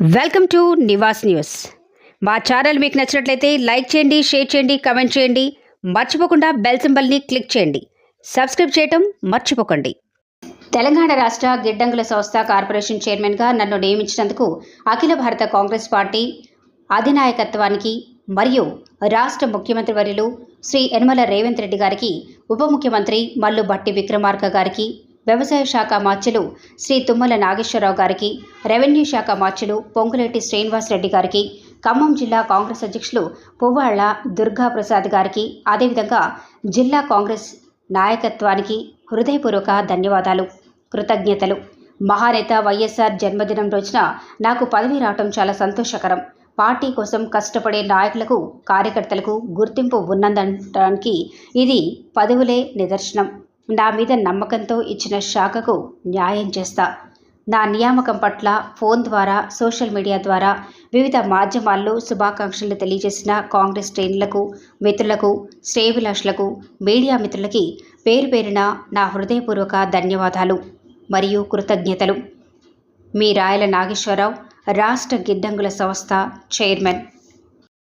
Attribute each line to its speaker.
Speaker 1: Welcome to Nivas news. మా channel మీకు నచ్చినట్లయితే లైక్ చేయండి షేర్ చేయండి కమెంట్ చేయండి. మర్చిపోకుండా బెల్ సింబల్ని క్లిక్ చేయండి. సబ్స్క్రైబ్ చేయటం మర్చిపోకండి. తెలంగాణ రాష్ట్ర గిడ్డంగుల సంస్థ కార్పొరేషన్ చైర్మన్గా నన్ను నియమించినందుకు అఖిల భారత కాంగ్రెస్ పార్టీ అధినాయకత్వానికి మరియు రాష్ట్ర ముఖ్యమంత్రి వర్యులు శ్రీ యనమల రేవంత్ రెడ్డి గారికి ఉప ముఖ్యమంత్రి మల్లు భట్టి విక్రమార్క గారికి వ్యవసాయ శాఖ మార్చులు శ్రీ తుమ్మల నాగేశ్వరరావు గారికి రెవెన్యూ శాఖ మార్చులు పొంగులేటి శ్రీనివాస్ రెడ్డి గారికి ఖమ్మం జిల్లా కాంగ్రెస్ అధ్యక్షులు పువ్వాళ్ళ దుర్గా ప్రసాద్ గారికి అదేవిధంగా జిల్లా కాంగ్రెస్ నాయకత్వానికి హృదయపూర్వక ధన్యవాదాలు కృతజ్ఞతలు. మహానేత వైఎస్ఆర్ జన్మదినం రోజున నాకు పదవి రావటం చాలా సంతోషకరం. పార్టీ కోసం కష్టపడే నాయకులకు కార్యకర్తలకు గుర్తింపు ఉన్నదనడానికి ఇది పదవులే నిదర్శనం. నా మీద నమ్మకంతో ఇచ్చిన శాఖకు న్యాయం చేస్తా. నా నియామకం పట్ల ఫోన్ ద్వారా సోషల్ మీడియా ద్వారా వివిధ మాధ్యమాల్లో శుభాకాంక్షలు తెలియజేసిన కాంగ్రెస్ శ్రేణులకు మిత్రులకు శ్రేయభిలాషులకు మీడియా మిత్రులకి పేరు పేరున నా హృదయపూర్వక ధన్యవాదాలు మరియు కృతజ్ఞతలు. మీ రాయల నాగేశ్వరరావు రాష్ట్ర గిడ్డంగుల సంస్థ చైర్మన్.